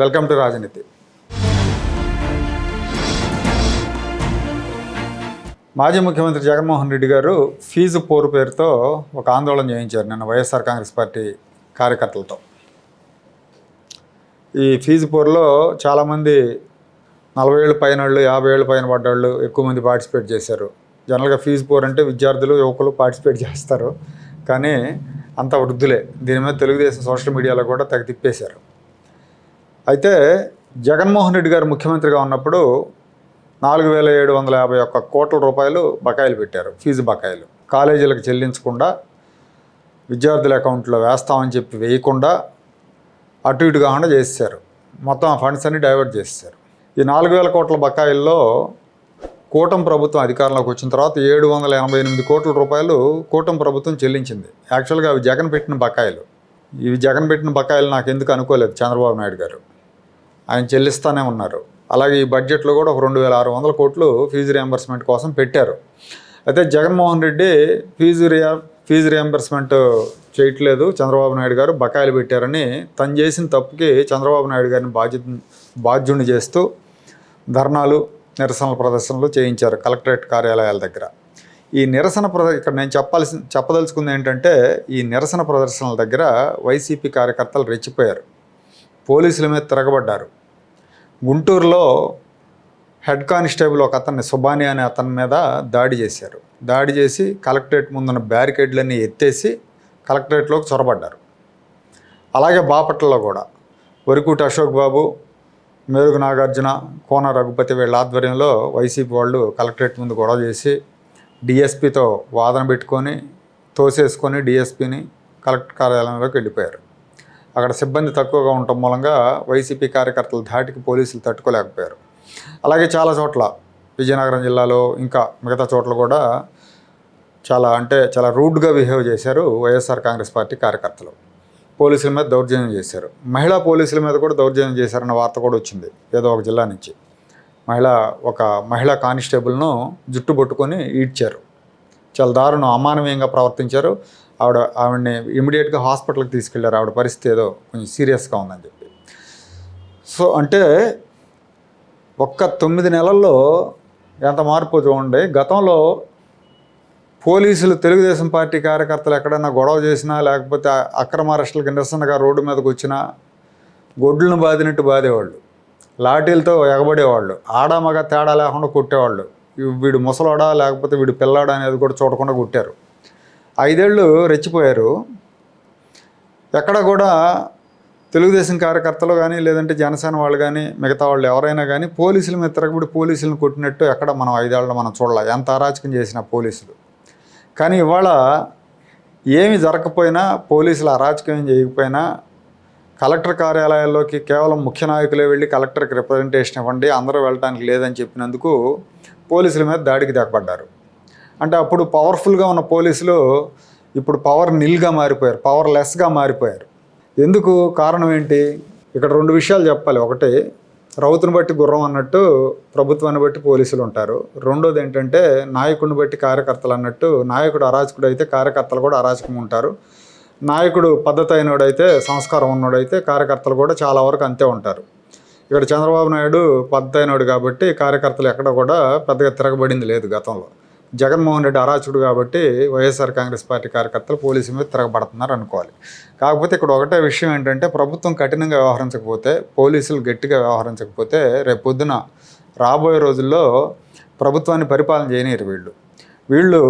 Welcome to రాజనీతి. మాజీ ముఖ్యమంత్రి జగన్మోహన్ రెడ్డి గారు ఫీజు పోరు పేరుతో ఒక ఆందోళన చేయించారు నిన్న వైఎస్ఆర్ కాంగ్రెస్ పార్టీ కార్యకర్తలతో. ఈ ఫీజు పోరులో చాలామంది నలభై ఏళ్ళు పైన వాళ్ళు యాభై ఏళ్ళు పైన పడ్డవాళ్ళు ఎక్కువ మంది పార్టిసిపేట్ చేశారు. జనరల్గా ఫీజు పోర్ అంటే విద్యార్థులు యువకులు పార్టిసిపేట్ చేస్తారు. కానీ అంత వృద్ధులే. దీని మీద తెలుగుదేశం సోషల్ మీడియాలో కూడా తెగ తిప్పేశారు. అయితే జగన్మోహన్ రెడ్డి గారు ముఖ్యమంత్రిగా ఉన్నప్పుడు నాలుగు వేల ఏడు వందల యాభై ఒక్క కోట్ల రూపాయలు బకాయిలు పెట్టారు ఫీజు బకాయిలు. కాలేజీలకు చెల్లించకుండా విద్యార్థుల అకౌంట్లో వేస్తామని చెప్పి వేయకుండా అటు ఇటు కాకుండా చేసేసారు మొత్తం ఆ ఫండ్స్ అన్ని డైవర్ట్ చేసేసారు ఈ నాలుగు వేల కోట్ల బకాయిల్లో కూటమి ప్రభుత్వం అధికారంలోకి వచ్చిన తర్వాత ఏడు వందల ఎనభై ఎనిమిది కోట్ల రూపాయలు కూటమి ప్రభుత్వం చెల్లించింది. యాక్చువల్గా అవి జగన్ పెట్టిన బకాయిలు. ఇవి జగన్ పెట్టిన బకాయిలు నాకు ఎందుకు అనుకోలేదు చంద్రబాబు నాయుడు గారు. ఆయన చెల్లిస్తానే ఉన్నారు. అలాగే ఈ బడ్జెట్లో కూడా ఒక రెండు వేల ఆరు వందల కోట్లు ఫీజు రియంబర్స్మెంట్ కోసం పెట్టారు. అయితే జగన్మోహన్ రెడ్డి ఫీజు రియా ఫీజు రియంబర్స్మెంట్ చేయట్లేదు. చంద్రబాబు నాయుడు గారు బకాయిలు పెట్టారని తను చేసిన తప్పుకి చంద్రబాబు నాయుడు గారిని బాధ్యత బాధ్యుని చేస్తూ ధర్నాలు నిరసనల ప్రదర్శనలు చేయించారు కలెక్టరేట్ కార్యాలయాల దగ్గర. ఈ నిరసన ప్రద ఇక్కడ నేను చెప్పాల్సి చెప్పదలుచుకుంది ఏంటంటే ఈ నిరసన ప్రదర్శనల దగ్గర వైసీపీ కార్యకర్తలు రెచ్చిపోయారు. పోలీసుల మీద తిరగబడ్డారు. గుంటూరులో హెడ్ కానిస్టేబుల్ ఒక అతన్ని సుబాని అనే అతని మీద దాడి చేశారు. దాడి చేసి కలెక్టరేట్ ముందున్న బ్యారికేడ్లన్నీ ఎత్తేసి కలెక్టరేట్లోకి చొరబడ్డారు. అలాగే బాపట్లలో కూడా. వరికూటి అశోక్ బాబు మేరుగు నాగార్జున కోన రఘుపతి వీళ్ళ ఆధ్వర్యంలో వైసీపీ వాళ్ళు కలెక్టరేట్ ముందు గొడవ చేసి డిఎస్పితో వాదన పెట్టుకొని తోసేసుకొని డిఎస్పిని కలెక్టర్ కార్యాలయంలోకి వెళ్ళిపోయారు. అక్కడ సిబ్బంది తక్కువగా ఉండటం మూలంగా వైసీపీ కార్యకర్తల ధాటికి పోలీసులు తట్టుకోలేకపోయారు. అలాగే చాలా చోట్ల విజయనగరం జిల్లాలో ఇంకా మిగతా చోట్ల కూడా చాలా అంటే చాలా రూడ్గా బిహేవ్ చేశారు వైఎస్ఆర్ కాంగ్రెస్ పార్టీ కార్యకర్తలు. పోలీసుల మీద దౌర్జన్యం చేశారు. మహిళా పోలీసుల మీద కూడా దౌర్జన్యం చేశారన్న వార్త కూడా వచ్చింది ఏదో ఒక జిల్లా నుంచి. మహిళ ఒక మహిళా కానిస్టేబుల్ను జుట్టు పట్టుకొని ఈడ్చారు. చాలా దారుణం అమానవీయంగా ప్రవర్తించారు. ఆవిడ ఆవిడని ఇమీడియట్గా హాస్పిటల్కి తీసుకెళ్ళారు. ఆవిడ పరిస్థితి ఏదో కొంచెం సీరియస్గా ఉందని చెప్పి. సో అంటే ఒక్క తొమ్మిది నెలల్లో ఎంత మార్పు చూడండి. గతంలో పోలీసులు తెలుగుదేశం పార్టీ కార్యకర్తలు ఎక్కడైనా గొడవ చేసినా లేకపోతే అక్రమ అరెస్టులకు నిరసనగా రోడ్డు మీదకి వచ్చినా గొడ్లను బాదినట్టు బాదేవాళ్ళు లాఠీలతో ఎగబడేవాళ్ళు. ఆడ మగ తేడా లేకుండా కొట్టేవాళ్ళు. వీడు ముసలాడా లేకపోతే వీడు పిల్లాడా అనేది కూడా చూడకుండా కొట్టారు. ఐదేళ్ళు రెచ్చిపోయారు. ఎక్కడ కూడా తెలుగుదేశం కార్యకర్తలు కానీ లేదంటే జనసేన వాళ్ళు కానీ మిగతా వాళ్ళు ఎవరైనా కానీ పోలీసుల మీద తిరగబడి పోలీసులను కొట్టినట్టు ఎక్కడ మనం ఐదేళ్ళు మనం చూడాలి. ఎంత అరాచకం చేసిన పోలీసులు. కానీ ఇవాళ ఏమి జరగకపోయినా పోలీసులు అరాచకం చేయకపోయినా కలెక్టర్ కార్యాలయాల్లోకి కేవలం ముఖ్య నాయకులే వెళ్ళి కలెక్టర్కి రిప్రజెంటేషన్ ఇవ్వండి అందరూ వెళ్ళడానికి లేదని చెప్పినందుకు పోలీసుల మీద దాడికి దిగబడ్డారు అంటే అప్పుడు పవర్ఫుల్గా ఉన్న పోలీసులు ఇప్పుడు పవర్ నిల్గా మారిపోయారు పవర్ లెస్గా మారిపోయారు. ఎందుకు? కారణం ఏంటి? ఇక్కడ రెండు విషయాలు చెప్పాలి. ఒకటి రౌతుని బట్టి గుర్రం అన్నట్టు ప్రభుత్వాన్ని బట్టి పోలీసులు ఉంటారు. రెండోది ఏంటంటే నాయకుడిని బట్టి కార్యకర్తలు అన్నట్టు నాయకుడు అరాచకుడు అయితే కార్యకర్తలు కూడా అరాచకం ఉంటారు. నాయకుడు పద్ధతి అయినోడైతే సంస్కారం ఉన్నోడైతే కార్యకర్తలు కూడా చాలా వరకు అంతే ఉంటారు. ఇక్కడ చంద్రబాబు నాయుడు పద్ధతి అయినోడు కాబట్టి కార్యకర్తలు ఎక్కడ కూడా పెద్దగా తిరగబడింది లేదు గతంలో. జగన్మోహన్ రెడ్డి అరాచకుడు కాబట్టి వైఎస్ఆర్ కాంగ్రెస్ పార్టీ కార్యకర్తలు పోలీసుల మీద తిరగబడుతున్నారు అనుకోవాలి. కాకపోతే ఇక్కడ ఒకటే విషయం ఏంటంటే ప్రభుత్వం కఠినంగా వ్యవహరించకపోతే పోలీసులు గట్టిగా వ్యవహరించకపోతే రేపు పొద్దున రాబోయే రోజుల్లో ప్రభుత్వాన్ని పరిపాలన చేయనీరు వీళ్ళు. వీళ్ళు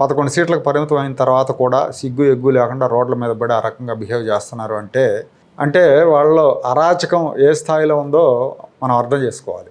పదకొండు సీట్లకు పరిమితం అయిన తర్వాత కూడా సిగ్గు ఎగ్గు లేకుండా రోడ్ల మీద పడి ఆ రకంగా బిహేవ్ చేస్తున్నారు అంటే అంటే వాళ్ళలో అరాచకం ఏ స్థాయిలో ఉందో మనం అర్థం చేసుకోవాలి.